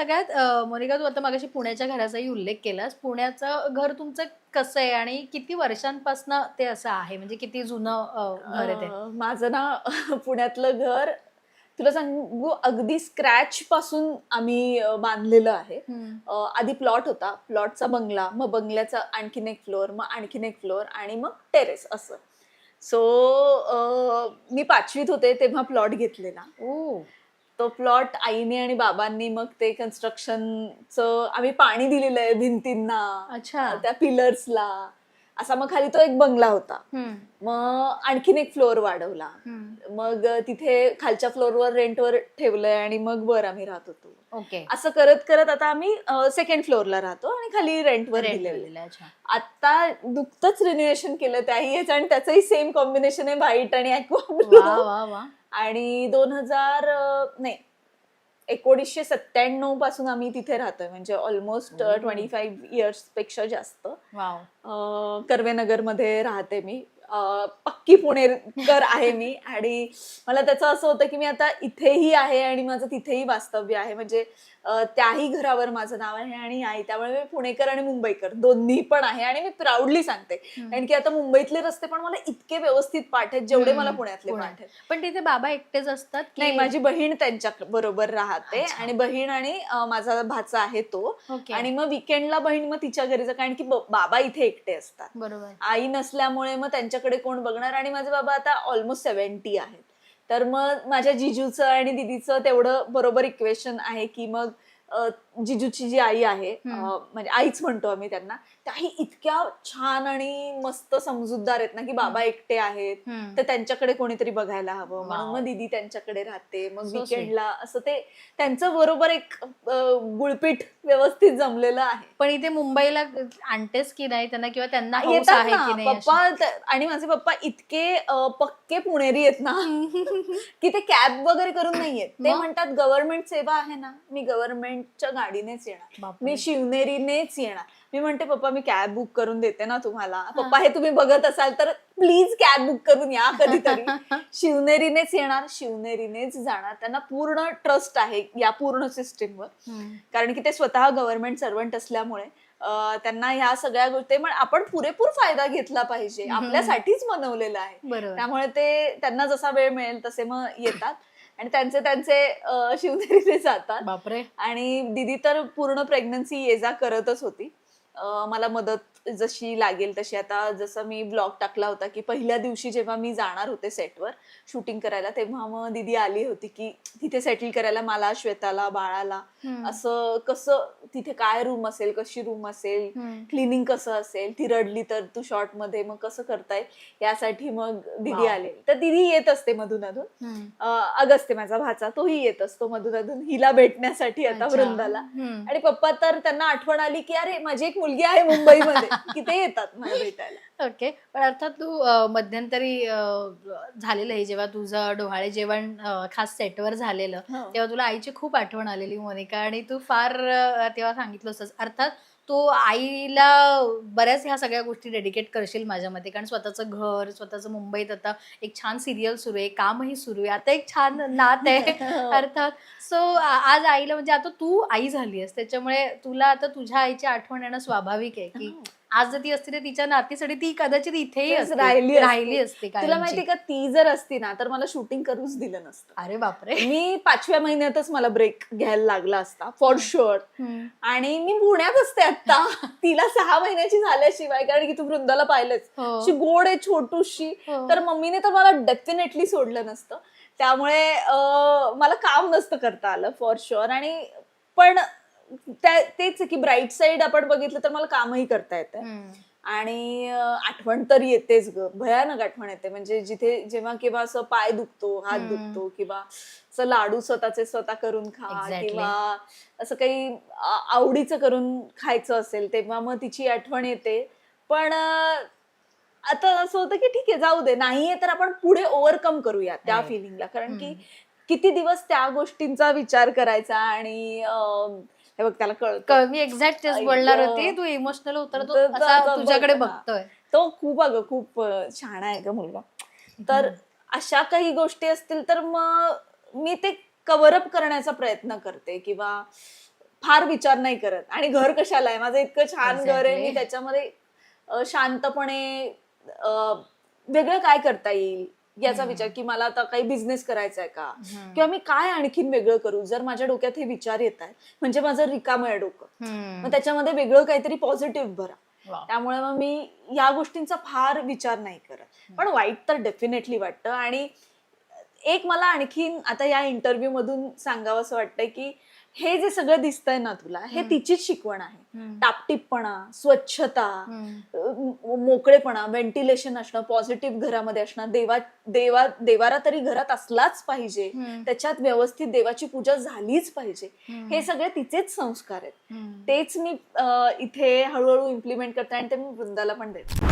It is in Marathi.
सगळ्यात अं, मोनिका तू आता मागाशी पुण्याच्या घराचाही उल्लेख केलास. पुण्याचं घर तुमचं कसं आहे आणि किती वर्षांपासून ते असं आहे? म्हणजे किती जुनं अं, घर आहे ते? अं, माझं ना पुण्यातलं घर तुला सांगू अगदी स्क्रॅच पासून आम्ही अं, बांधलेलं आहे. हम्म. अं, आधी प्लॉट होता. प्लॉटचा बंगला मग बंगल्याचा आणखीन एक फ्लोअर मग आणखीन एक फ्लोअर आणि मग टेरेस असं. सो मी पाचवीत होते तेव्हा प्लॉट घेतलेला. ओ. तो प्लॉट आईने आणि बाबांनी मग ते कन्स्ट्रक्शनचं आम्ही पाणी दिलेलं आहे भिंतींना अच्छा. त्या पिलर्सला. असा मग खाली तो एक बंगला होता. मग आणखीन एक फ्लोअर वाढवला. मग तिथे खालच्या फ्लोअरवर रेंटवर ठेवलंय आणि मग वर आम्ही राहत होतो. ओके. असं करत करत आता आम्ही सेकंड फ्लोअरला राहतो आणि खाली रेंटवर दिलेलं आता नुकतंच रिनोव्हेशन केलं त्याही आणि त्याचंही सेम कॉम्बिनेशन आहे व्हाईट आणि aqua वा blue. वा वा. आणि दोन हजार नाही एकोणीसशे सत्त्याण्णवपासून आम्ही तिथे राहतोय. म्हणजे ऑलमोस्ट. ट्वेंटी फाईव्ह इयर्सपेक्षा जास्त. कर्वेनगरमध्ये राहते मी. पक्की पुणेकर आहे मी. आणि मला त्याचं असं होतं की मी आता इथेही आहे आणि माझं तिथेही वास्तव्य आहे. म्हणजे त्याही घरावर माझं नाव आहे आणि आई. त्यामुळे मी पुणेकर आणि मुंबईकर दोन्ही पण आहे आणि मी प्राऊडली सांगते. कारण की आता मुंबईतले रस्ते पण मला इतके व्यवस्थित पाठ आहेत जेवढे मला पुण्यातले पुण्यात. पाठ आहेत पण तिथे बाबा एकटेच असतात नाही माझी बहीण त्यांच्या बरोबर राहते. आणि बहीण आणि माझा भाचा आहे तो. आणि मग विकेंडला बहीण मग तिच्या घरी जा कारण की बाबा इथे एकटे असतात. बरोबर. आई नसल्यामुळे मग त्यांच्याकडे कोण बघणार? आणि माझे बाबा आता ऑलमोस्ट सेव्हन्टी आहेत. तर मग माझ्या जिजूचं आणि दिदीचं तेवढं बरोबर इक्वेशन आहे की मग जिजूची जी आई आहे म्हणजे आईच म्हणतो आम्ही त्यांना त्याही इतक्या छान आणि मस्त समजूतदार आहेत ना की बाबा एकटे आहेत. तर त्यांच्याकडे कोणीतरी बघायला हवं म्हणून. मग दिदी त्यांच्याकडे राहते मग. विकेंडला असं ते त्यांचं बरोबर एक गुळपीठ व्यवस्थित जमलेलं आहे पण इथे मुंबईला आणतेस की नाही त्यांना किंवा त्यांना? पप्पा आणि माझे पप्पा इतके पक्के पुणेरी आहेत ना की ते कॅब वगैरे करून नाहीयेत ते? म्हणतात गव्हर्नमेंट सेवा आहे ना मी गव्हर्नमेंटच्या गाडीनेच येणार. मी शिवनेरीनेच येणार. मी म्हणते पप्पा मी कॅब बुक करून देते ना तुम्हाला. पप्पा हे तुम्ही बघत असाल तर प्लीज कॅब बुक करून या कधीतरी. शिवनेरीनेच येणार. शिवनेरीनेच जाणार. त्यांना पूर्ण ट्रस्ट आहे या पूर्ण सिस्टीमवर. कारण की ते स्वतः गव्हर्नमेंट सर्वंट असल्यामुळे त्यांना ह्या सगळ्या गोष्टी पण आपण पुरेपूर फायदा घेतला पाहिजे. आपल्यासाठीच बनवलेलं आहे. त्यामुळे ते त्यांना जसा वेळ मिळेल तसे मग येतात. आणि त्यांचे त्यांचे शिवनेरीने जातात. बापरे. आणि दिदी तर पूर्ण प्रेग्नन्सी ये जा करतच होती. मला मदत जशी लागेल तशी. आता जसं मी ब्लॉग टाकला होता की पहिल्या दिवशी जेव्हा मी जाणार होते सेटवर शूटिंग करायला तेव्हा मग दिदी आली होती की तिथे सेटल करायला मला श्वेताला बाळाला. असं कसं तिथे काय रूम असेल कशी रूम असेल. क्लिनिंग कसं असेल ती रडली तर तू शॉर्टमध्ये मग कसं करताय यासाठी मग दिदी. आले तर दिदी येत असते मधून अधून अगस्ते माझा भाचा तोही येत असतो मधून अधून हिला भेटण्यासाठी आता. वृंदाला. आणि पप्पा तर त्यांना आठवण आली की अरे माझी एक मुलगी आहे मुंबईमध्ये की ते येतात मला भेटायला ओके पण अर्थात तू मध्यंतरी झालेलं आहे जेव्हा तुझं डोहाळे जेवण खास सेटवर झालेलं हो. तेव्हा तुला आईची खूप आठवण आलेली मोनिका आणि तू फार तेव्हा सांगितलं होतंस. अर्थात तो आईला बऱ्याच ह्या सगळ्या गोष्टी डेडिकेट करशील माझ्या मते कारण स्वतःचं घर स्वतःचं मुंबईत आता एक छान सिरियल सुरू आहे कामही सुरू आहे. आता एक छान नात आहे. अर्थात सो आज आईला म्हणजे आता तू आई झाली आहेस. त्याच्यामुळे तुला आता तुझ्या आईची आठवण येणं स्वाभाविक आहे की आज जर ती असती तर तिच्या नातीसाठी ती कदाचित इथेही असती, राहिली असती. राहिली असती तुला. माहिती का ती जर असती ना तर मला शूटिंग करूच दिलं नसतं अरे बापरे मी पाचव्या महिन्यातच मला ब्रेक घ्यायला लागला असता फॉर शुअर हम्म. आणि मी पुण्यात असते आता तिला सहा महिन्याची झाल्याशिवाय कारण की तू वृंदाला पाहिलंच हो. अशी गोड आहे छोटूशी हो. तर मम्मीने तर मला डेफिनेटली सोडलं नसतं त्यामुळे अं, मला काम नसतं करता आलं फॉर शुअर आणि पण त्या- तेच की ब्राईट साईड आपण बघितलं तर मला कामही करता येतं. आणि आठवण तर येतेच ग भयानक आठवण येते म्हणजे जिथे जेव्हा किंवा असं पाय दुखतो हात. दुखतो किंवा असं लाडू स्वतःचे स्वतः करून खा. किंवा असं काही आवडीचं करून खायचं असेल तेव्हा मग तिची आठवण येते पण आता असं होतं की ठीक आहे जाऊ दे नाहीये तर आपण पुढे ओव्हरकम करूया त्या. फिलिंगला कारण की. किती दिवस त्या गोष्टींचा विचार करायचा आणि हे बघ त्याला कळत. क- मी एक्झॅक्ट तेच बोलणार. होते. तू इमोशनल होता तो तर- तर- असा तर तुझ्याकडे बघ. ना. बघतोय. तो खूप अगं खूप अं, शहाणा आहे का मुलगा. तर अशा काही गोष्टी असतील तर मग मी ते कव्हरअप करण्याचा प्रयत्न करते किंवा फार विचार नाही करत. आणि घर कशाला आहे? माझं इतकं छान घर आहे Exactly. मी त्याच्यामध्ये अं, शांतपणे अं, वेगळं काय करता येईल? याचा. विचार की मला आता काही बिझनेस करायचा आहे का. किंवा मी काय आणखीन वेगळं करू जर माझ्या डोक्यात हे विचार येत आहेत म्हणजे माझं रिकाम आहे डोकं. मग त्याच्यामध्ये वेगळं काहीतरी पॉझिटिव्ह भरा. त्यामुळे मग मी या गोष्टींचा फार विचार नाही करत पण वाईट तर डेफिनेटली वाटतं आणि एक मला आणखीन आता या इंटरव्ह्यू मधून सांगावं असं वाटतंय की हे जे सगळं दिसतंय ना तुला हे. तिचीच शिकवण आहे. टापटीपणा स्वच्छता मोकळेपणा व्हेंटिलेशन असणं पॉझिटिव्ह घरामध्ये असणं देवा देवा देवारा तरी घरात असलाच पाहिजे. त्याच्यात व्यवस्थित देवाची पूजा झालीच पाहिजे. हे सगळे तिचेच संस्कार आहेत. तेच मी इथे हळूहळू इम्प्लिमेंट करते आणि ते मी वृंदाला पण देते